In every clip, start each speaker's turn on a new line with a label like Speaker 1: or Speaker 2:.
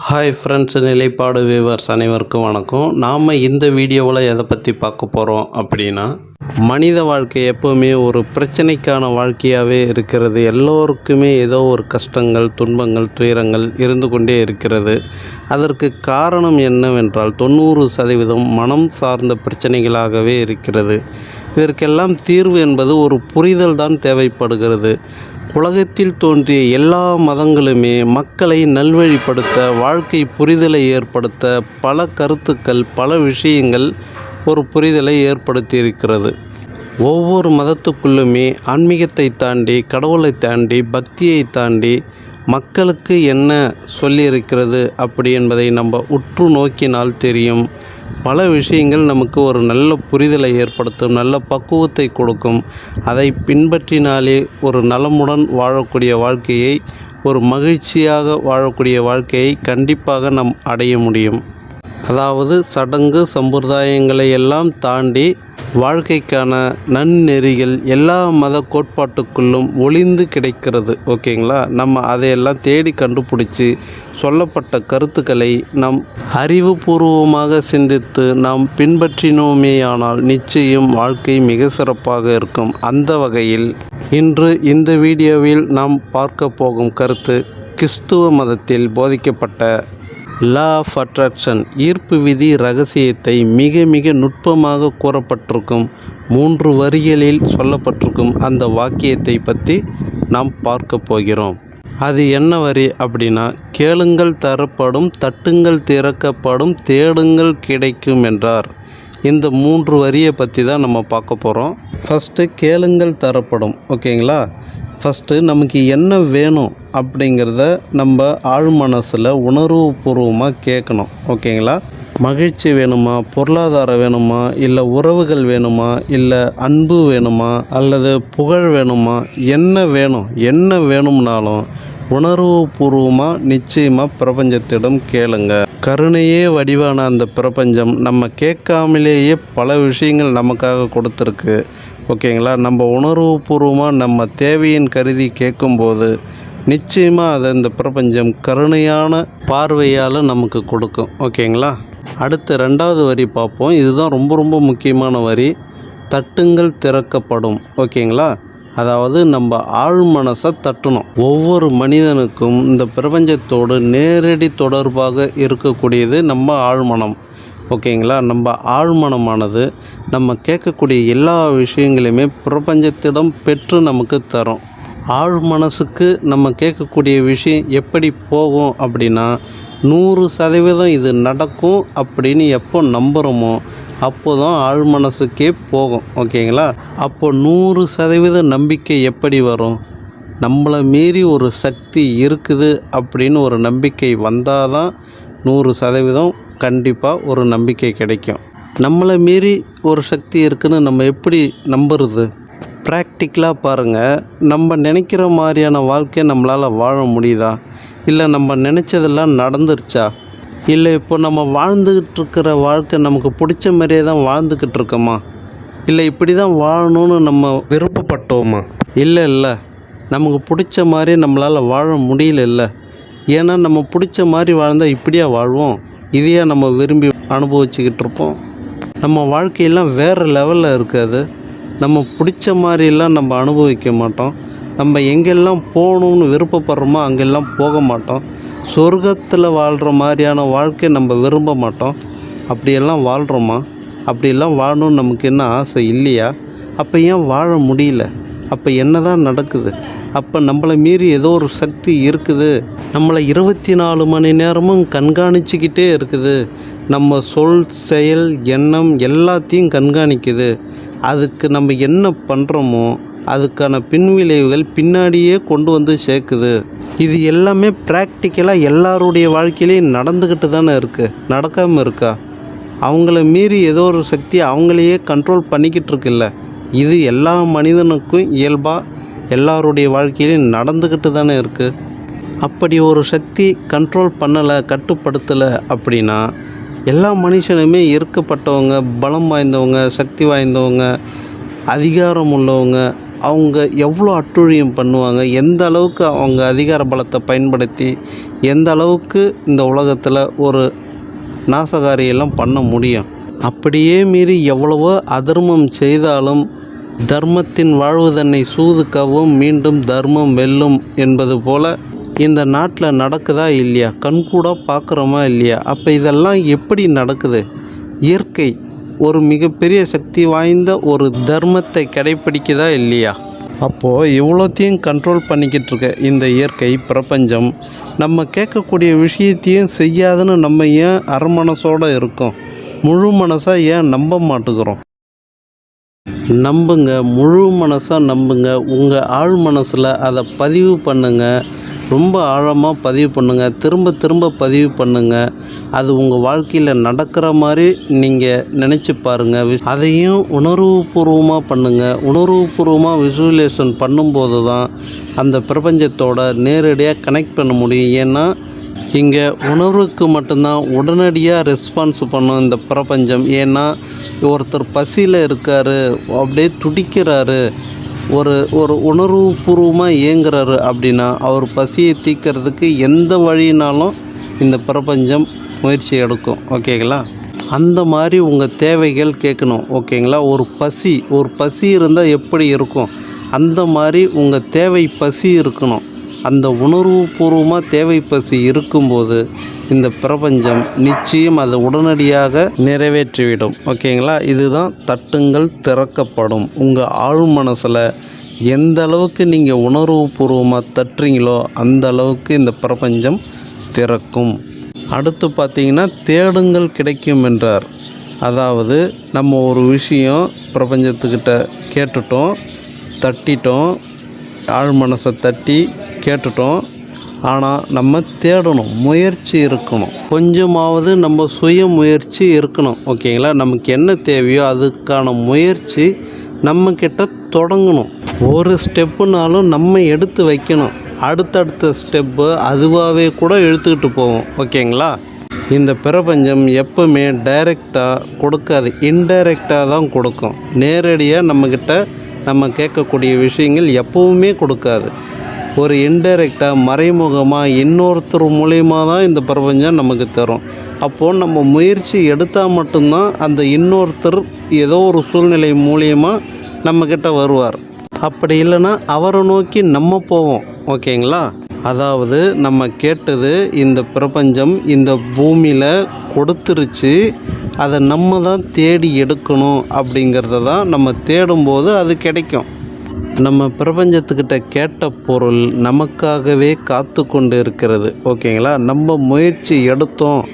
Speaker 1: Hi friends நிலைப்பாடு viewers அனைவருக்கும் வணக்கம். நாம் இந்த வீடியோவில் எதை பற்றி பார்க்க போகிறோம் அப்படின்னா மனித வாழ்க்கை எப்போவுமே ஒரு பிரச்சனைக்கான வாழ்க்கையாகவே இருக்கிறது. எல்லோருக்குமே ஏதோ ஒரு கஷ்டங்கள் துன்பங்கள் துயரங்கள் இருந்து கொண்டே இருக்கிறது. அதற்கு காரணம் என்னவென்றால் தொண்ணூறு சதவீதம் மனம் சார்ந்த பிரச்சனைகளாகவே இருக்கிறது. இதற்கெல்லாம் தீர்வு என்பது ஒரு புரிதல் தான் தேவைப்படுகிறது. உலகத்தில் தோன்றிய எல்லா மதங்களுமே மக்களை நல்வழிப்படுத்த வாழ்க்கை புரிதலை ஏற்படுத்த பல கருத்துக்கள் பல விஷயங்கள் ஒரு புரிதலை ஏற்படுத்தியிருக்கிறது. ஒவ்வொரு மதத்துக்குள்ளுமே ஆன்மீகத்தை தாண்டி கடவுளை தாண்டி பக்தியை தாண்டி மக்களுக்கு என்ன சொல்லியிருக்கிறது அப்படி என்பதை நம்ம உற்று நோக்கினால் தெரியும். பல விஷயங்கள் நமக்கு ஒரு நல்ல புரிதலை ஏற்படுத்தும் நல்ல பக்குவத்தை கொடுக்கும். அதை பின்பற்றினாலே ஒரு நலமுடன் வாழக்கூடிய வாழ்க்கையை ஒரு மகிழ்ச்சியாக வாழக்கூடிய வாழ்க்கையை கண்டிப்பாக நாம் அடைய முடியும். அதாவது சடங்கு சம்பிரதாயங்களை எல்லாம் தாண்டி வாழ்க்கைக்கான நன்னெறிகள் எல்லா மத கோட்பாட்டுக்குள்ளும் ஒளிந்து கிடைக்கிறது ஓகேங்களா? நம்ம அதையெல்லாம் தேடி கண்டுபிடிச்சி சொல்லப்பட்ட கருத்துக்களை நாம் அறிவுபூர்வமாக சிந்தித்து நாம் பின்பற்றினோமேயானால் நிச்சயம் வாழ்க்கை மிக சிறப்பாக இருக்கும். அந்த வகையில் இன்று இந்த வீடியோவில் நாம் பார்க்க போகும் கருத்து கிறிஸ்துவ மதத்தில் போதிக்கப்பட்ட லா ஆஃப் அட்ராக்ஷன் ஈர்ப்பு விதி ரகசியத்தை மிக மிக நுட்பமாக கூறப்பட்டிருக்கும். மூன்று வரிகளில் சொல்லப்பட்டிருக்கும் அந்த வாக்கியத்தை பற்றி நாம் பார்க்க போகிறோம். அது என்ன வரி அப்படின்னா கேளுங்கள் தரப்படும் தட்டுங்கள் திறக்கப்படும் தேடுங்கள் கிடைக்கும் என்றார். இந்த மூன்று வரியை பற்றி தான் நம்ம பார்க்க போகிறோம் ஃபஸ்ட்டு கேளுங்கள் தரப்படும். ஓகேங்களா? ஃபஸ்ட்டு நமக்கு என்ன வேணும் அப்படிங்கிறத நம்ம ஆழ் மனசில் உணர்வுபூர்வமாக கேட்கணும். ஓகேங்களா மகிழ்ச்சி வேணுமா? பொருளாதாரம் வேணுமா? இல்லை உறவுகள் வேணுமா? இல்லை அன்பு வேணுமா? அல்லது புகழ் வேணுமா? என்ன வேணும்? என்ன வேணும்னாலும் உணர்வுபூர்வமாக நிச்சயமாக பிரபஞ்சத்திடம் கேளுங்க. கருணையே வடிவான அந்த பிரபஞ்சம் நம்ம கேட்காமலேயே பல விஷயங்கள் நமக்காக கொடுத்துருக்கு. ஓகேங்களா? நம்ம உணர்வுபூர்வமாக நம்ம தேவையின் கருதி கேட்கும்போது நிச்சயமாக அதை இந்த பிரபஞ்சம் கருணையான பார்வையால் நமக்கு கொடுக்கும். ஓகேங்களா? அடுத்து ரெண்டாவது வரி பார்ப்போம். இதுதான் ரொம்ப ரொம்ப முக்கியமான வரி. தட்டுங்கள் திறக்கப்படும். ஓகேங்களா? அதாவது நம்ம ஆழ் மனசை தட்டணும். ஒவ்வொரு மனிதனுக்கும் இந்த பிரபஞ்சத்தோடு நேரடி தொடர்பாக இருக்கக்கூடியது நம்ம ஆழ்மனம். ஓகேங்களா? நம்ம ஆழ்மனமானது நம்ம கேட்கக்கூடிய எல்லா விஷயங்களையுமே பிரபஞ்சத்திடம் பெற்று நமக்கு தரும். ஆழ் மனசுக்கு நம்ம கேட்கக்கூடிய விஷயம் எப்படி போகும் அப்படின்னா நூறு சதவீதம் இது நடக்கும் அப்படின்னு எப்போ நம்புகிறோமோ அப்போ தான் ஆழ் மனசுக்கே போகும். ஓகேங்களா? அப்போ நூறு சதவீத நம்பிக்கை எப்படி வரும்? நம்மளை மீறி ஒரு சக்தி இருக்குது அப்படின்னு ஒரு நம்பிக்கை வந்தால் தான் நூறு சதவீதம் கண்டிப்பாக ஒரு நம்பிக்கை கிடைக்கும். நம்மளை மீறி ஒரு சக்தி இருக்குன்னு நம்ம எப்படி நம்புறது? ப்ராக்டிக்கலாக பாருங்கள் நம்ம நினைக்கிற மாதிரியான வாழ்க்கையை நம்மளால் வாழ முடியுதா? இல்லை நம்ம நினச்சதெல்லாம் நடந்துருச்சா? இல்லை இப்போ நம்ம வாழ்ந்துக்கிட்டு இருக்கிற வாழ்க்கை நமக்கு பிடிச்ச மாதிரியே தான் வாழ்ந்துக்கிட்டு இருக்கோமா? இல்லை இப்படி தான் வாழணும்னு நம்ம விருப்பப்பட்டோமா? இல்லை இல்லை. நமக்கு பிடிச்ச மாதிரி நம்மளால் வாழ முடியல இல்லை. ஏன்னா நம்ம பிடிச்ச மாதிரி வாழ்ந்தால் இப்படியா வாழ்வோம்? இதையே நம்ம விரும்பி அனுபவிச்சுக்கிட்டு இருப்போம். நம்ம வாழ்க்கையெல்லாம் வேறு லெவலில் இருக்காது. நம்ம பிடிச்ச மாதிரிலாம் நம்ம அனுபவிக்க மாட்டோம். நம்ம எங்கெல்லாம் போகணும்னு விருப்பப்படுறோமோ அங்கெல்லாம் போக மாட்டோம். சொர்க்கத்தில் வாழ்கிற மாதிரியான வாழ்க்கை நம்ம விரும்ப மாட்டோம். அப்படியெல்லாம் வாழ்கிறோமா அப்படியெல்லாம் வாழணும்னு நமக்கு என்ன ஆசை இல்லையா? அப்போ ஏன் வாழ முடியல? அப்போ என்ன தான் நடக்குது? அப்போ நம்மளை மீறி ஏதோ ஒரு சக்தி இருக்குது. நம்மளை இருபத்தி நாலு மணி நேரமும் கண்காணிச்சுக்கிட்டே இருக்குது. நம்ம சொல் செயல் எண்ணம் எல்லாத்தையும் கண்காணிக்குது. அதுக்கு நம்ம என்ன பண்ணுறோமோ அதுக்கான பின்விளைவுகள் பின்னாடியே கொண்டு வந்து சேர்க்குது. இது எல்லாமே ப்ராக்டிக்கலாக எல்லாருடைய வாழ்க்கையிலையும் நடந்துக்கிட்டு தானே இருக்குது நடக்காமல் இருக்கா? அவங்கள மீறி ஏதோ ஒரு சக்தி அவங்களையே கண்ட்ரோல் பண்ணிக்கிட்டு இருக்குல்ல. இது எல்லா மனிதனுக்கும் இயல்பாக எல்லாருடைய வாழ்க்கையிலையும் நடந்துக்கிட்டு தானே இருக்குது அப்படி ஒரு சக்தி கண்ட்ரோல் பண்ணலை கட்டுப்படுத்தலை அப்படின்னா எல்லா மனுஷனுமே இருக்கப்பட்டவங்க பலம் வாய்ந்தவங்க சக்தி வாய்ந்தவங்க அதிகாரம் உள்ளவங்க அவங்க எவ்வளோ அட்டுழியம் பண்ணுவாங்க எந்த அளவுக்கு அவங்க அதிகார பலத்தை பயன்படுத்தி எந்த அளவுக்கு இந்த உலகத்தில் ஒரு நாசகாரியெல்லாம் பண்ண முடியும். அப்படியே மீறி எவ்வளவோ அதர்மம் செய்தாலும் தர்மத்தின் வாழ்வு தன்னை சூதுக்கவும் மீண்டும் தர்மம் வெல்லும் என்பது போல இந்த நாட்டில் நடக்குதா இல்லையா? கண்கூட பார்க்குறோமா இல்லையா? அப்போ இதெல்லாம் எப்படி நடக்குது? இயற்கை ஒரு மிகப்பெரிய சக்தி வாய்ந்த ஒரு தர்மத்தை கடைப்பிடிக்குதா இல்லையா? அப்போது இவ்வளோத்தையும் கண்ட்ரோல் பண்ணிக்கிட்டு இருக்க இந்த இயற்கை பிரபஞ்சம் நம்ம கேட்கக்கூடிய விஷயத்தையும் செய்யாதுன்னு நம்ம ஏன் அரமனசோடு இருக்கோம்? முழு மனசாக ஏன் நம்ப மாட்டுக்கிறோம் நம்புங்க முழு மனசாக நம்புங்க. உங்கள் ஆழ் மனசில் அதை பதிவு பண்ணுங்க. ரொம்ப ஆழமாக பதிவு பண்ணுங்க. திரும்ப திரும்ப பதிவு பண்ணுங்க. அது உங்கள் வாழ்க்கையில் நடக்கிற மாதிரி நீங்கள் நினச்சி பாருங்கள் அதையும் உணர்வுபூர்வமாக பண்ணுங்கள் உணர்வுபூர்வமாக விசுவலேஷன் பண்ணும்போது தான் அந்த பிரபஞ்சத்தோட நேரடியாக கனெக்ட் பண்ண முடியும். ஏன்னா இங்கே உணர்வுக்கு மட்டும்தான் உடனடியாக ரெஸ்பான்ஸ் பண்ணும் இந்த பிரபஞ்சம். ஏன்னா ஒருத்தர் பசியில் இருக்கார் அப்படியே துடிக்கிறாரு ஒரு ஒரு உணர்வுபூர்வமாக இயங்குறாரு அப்படின்னா அவர் பசியை தீக்கிறதுக்கு எந்த வழினாலும் இந்த பிரபஞ்சம் முயற்சி எடுக்கும். ஓகேங்களா? அந்த மாதிரி உங்கள் தேவைகள் கேட்கணும். ஓகேங்களா? ஒரு பசி ஒரு பசி இருந்தால் எப்படி இருக்கும்? அந்த மாதிரி உங்கள் தேவை பசி இருக்கணும். அந்த உணர்வுபூர்வமாக தேவை பசி இருக்கும்போது இந்த பிரபஞ்சம் நிச்சயம் அதை உடனடியாக நிறைவேற்றிவிடும். ஓகேங்களா? இதுதான் தட்டுங்கள் திறக்கப்படும். உங்கள் ஆழ் மனசில் எந்த அளவுக்கு நீங்கள் உணர்வுபூர்வமாக தட்டுறீங்களோ அந்த அளவுக்கு இந்த பிரபஞ்சம் திறக்கும். அடுத்து பார்த்தீங்கன்னா தேடுங்கள் கிடைக்கும் என்றார். அதாவது நம்ம ஒரு விஷயம் பிரபஞ்சத்துக்கிட்ட கேட்டுட்டோம் தட்டிட்டோம் ஆழ் மனசை தட்டி கேட்டுட்டோம். ஆனால் நம்ம தேடணும் முயற்சி இருக்கணும். கொஞ்சமாவது நம்ம சுய முயற்சி இருக்கணும். ஓகேங்களா? நமக்கு என்ன தேவையோ அதுக்கான முயற்சி நம்மக்கிட்ட தொடங்கணும். ஒரு ஸ்டெப்புனாலும் நம்ம எடுத்து வைக்கணும். அடுத்தடுத்த ஸ்டெப்பு அதுவாகவே கூட இழுத்துக்கிட்டு போவோம். ஓகேங்களா? இந்த பிரபஞ்சம் எப்பவுமே டைரெக்டாக கொடுக்காது. இன்டைரக்டாக தான் கொடுக்கும். நேரடியாக நம்மக்கிட்ட நம்ம கேட்கக்கூடிய விஷயங்கள் எப்பவுமே கொடுக்காது. ஒரு இன்டைரக்டாக மறைமுகமாக இன்னொருத்தர் மூலயமா தான் இந்த பிரபஞ்சம் நமக்கு தரும். அப்போது நம்ம முயற்சி எடுத்தால் மட்டும்தான் அந்த இன்னொருத்தர் ஏதோ ஒரு சூழ்நிலை மூலியமாக நம்மக்கிட்ட வருவார். அப்படி இல்லைன்னா அவரை நோக்கி நம்ம போவோம் ஓகேங்களா? அதாவது நம்ம கேட்டது இந்த பிரபஞ்சம் இந்த பூமியில் கொடுத்துருச்சு அதை நம்ம தான் தேடி எடுக்கணும் அப்படிங்கிறத தான் நம்ம தேடும்போது அது கிடைக்கும். நம்ம பிரபஞ்சத்துக்கிட்ட கேட்ட பொருள் நமக்காகவே காத்து கொண்டு இருக்கிறது ஓகேங்களா? நம்ம முயற்சி எடுத்தோம்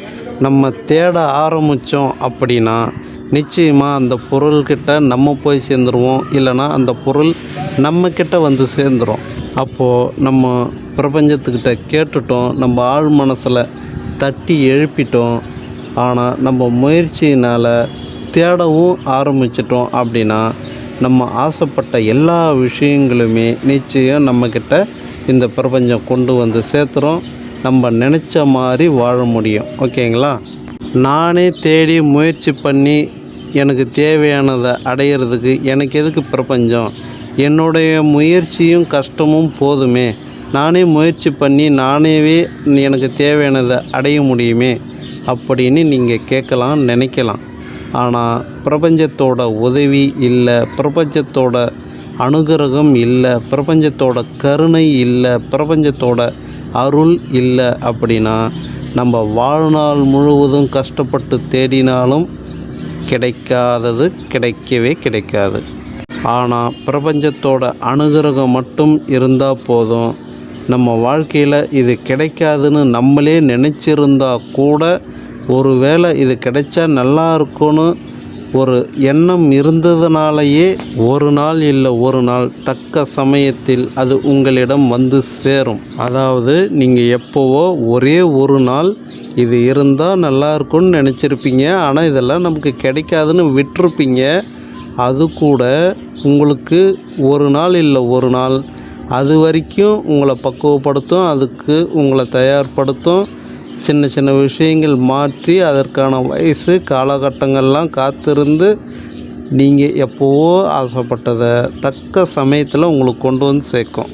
Speaker 1: நம்ம தேட ஆரம்பித்தோம் அப்படின்னா நிச்சயமாக அந்த பொருள்கிட்ட நம்ம போய் சேர்ந்துருவோம் இல்லைன்னா அந்த பொருள் நம்மக்கிட்ட வந்து சேர்ந்துரும். அப்போது நம்ம பிரபஞ்சத்துக்கிட்ட கேட்டுட்டோம் நம்ம ஆழ் மனசில் தட்டி எழுப்பிட்டோம். ஆனால் நம்ம முயற்சியினால் தேடவும் ஆரம்பிச்சிட்டோம் அப்படின்னா நம்ம ஆசைப்பட்ட எல்லா விஷயங்களுமே நிச்சயம் நம்மக்கிட்ட இந்த பிரபஞ்சம் கொண்டு வந்து சேர்த்துறோம் நம்ம நினச்ச மாதிரி வாழ முடியும். ஓகேங்களா? நானே தேடி முயற்சி பண்ணி எனக்கு தேவையானதை அடையிறதுக்கு எனக்கு எதுக்கு பிரபஞ்சம்? என்னுடைய முயற்சியும் கஷ்டமும் போதுமே. நானே முயற்சி பண்ணி நானேவே எனக்கு தேவையானதை அடைய முடியுமே. அப்படின்னு நீங்கள் கேட்கலாம் நினைக்கலாம். ஆனால் பிரபஞ்சத்தோட உதவி இல்லை பிரபஞ்சத்தோட அனுகிரகம் இல்லை பிரபஞ்சத்தோட கருணை இல்லை பிரபஞ்சத்தோட அருள் இல்லை அப்படின்னா நம்ம வாழ்நாள் முழுவதும் கஷ்டப்பட்டு தேடினாலும் கிடைக்காதது கிடைக்கவே கிடைக்காது. ஆனால் பிரபஞ்சத்தோட அனுகிரகம் மட்டும் இருந்தால் போதும். நம்ம வாழ்க்கையில் இது கிடைக்காதுன்னு நம்மளே நினச்சிருந்தா கூட ஒருவேளை இது கிடைச்சா நல்லா இருக்கும்னு ஒரு எண்ணம் இருந்ததுனாலேயே ஒரு நாள் இல்லை ஒரு நாள் தக்க சமயத்தில் அது உங்களிடம் வந்து சேரும். அதாவது நீங்கள் எப்போவோ ஒரே ஒரு நாள் இது இருந்தால் நல்லா இருக்கும்னு நினச்சிருப்பீங்க. ஆனால் இதெல்லாம் நமக்கு கிடைக்காதுன்னு விட்டுருப்பீங்க. அது கூட உங்களுக்கு ஒரு நாள் இல்லை ஒரு நாள். அது வரைக்கும் உங்களை பக்குவப்படுத்தும் அதுக்கு உங்களை தயார்படுத்தும். சின்ன சின்ன விஷயங்கள் மாற்றி அதற்கான வயசு காலகட்டங்கள்லாம் காத்திருந்து நீங்கள் எப்போவோ ஆசைப்பட்டதை தக்க சமயத்தில் உங்களுக்கு கொண்டு வந்து சேர்க்கும்.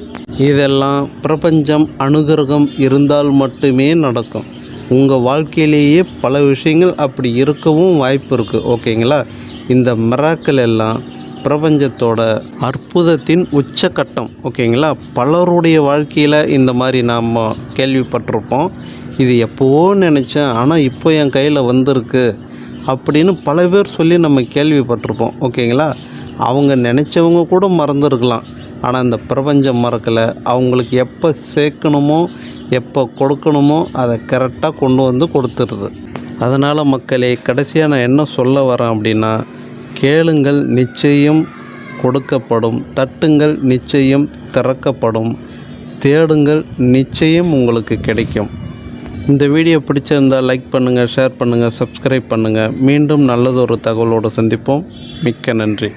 Speaker 1: இதெல்லாம் பிரபஞ்சம் அனுகிரகம் இருந்தால் மட்டுமே நடக்கும். உங்கள் வாழ்க்கையிலேயே பல விஷயங்கள் அப்படி இருக்கவும் வாய்ப்பு இருக்குது ஓகேங்களா? இந்த மிராக்கள் எல்லாம் பிரபஞ்சத்தோட அற்புதத்தின் உச்சக்கட்டம் ஓகேங்களா? பலருடைய வாழ்க்கையில் இந்த மாதிரி நாம் கேள்விப்பட்டிருப்போம். இது எப்போவோ நினச்சேன் ஆனால் இப்போ என் கையில் வந்திருக்கு அப்படின்னு பல பேர் சொல்லி நம்ம கேள்விப்பட்டிருப்போம் ஓகேங்களா? அவங்க நினச்சவங்க கூட மறந்துருக்கலாம். ஆனால் இந்த பிரபஞ்சம் மறக்கலை. அவங்களுக்கு எப்போ சேர்க்கணுமோ எப்போ கொடுக்கணுமோ அதை கரெக்டாக கொண்டு வந்து கொடுத்துருது. அதனால் மக்களே கடைசியாக நான் என்ன சொல்ல வரேன் அப்படின்னா கேளுங்கள் நிச்சயம் கொடுக்கப்படும் தட்டுங்கள் நிச்சயம் திறக்கப்படும் தேடுங்கள் நிச்சயம் உங்களுக்கு கிடைக்கும். இந்த வீடியோ பிடிச்சிருந்தால் லைக் பண்ணுங்கள் ஷேர் பண்ணுங்கள் சப்ஸ்கிரைப் பண்ணுங்கள் மீண்டும் நல்லதொரு தகவலோடு சந்திப்போம். மிக்க நன்றி.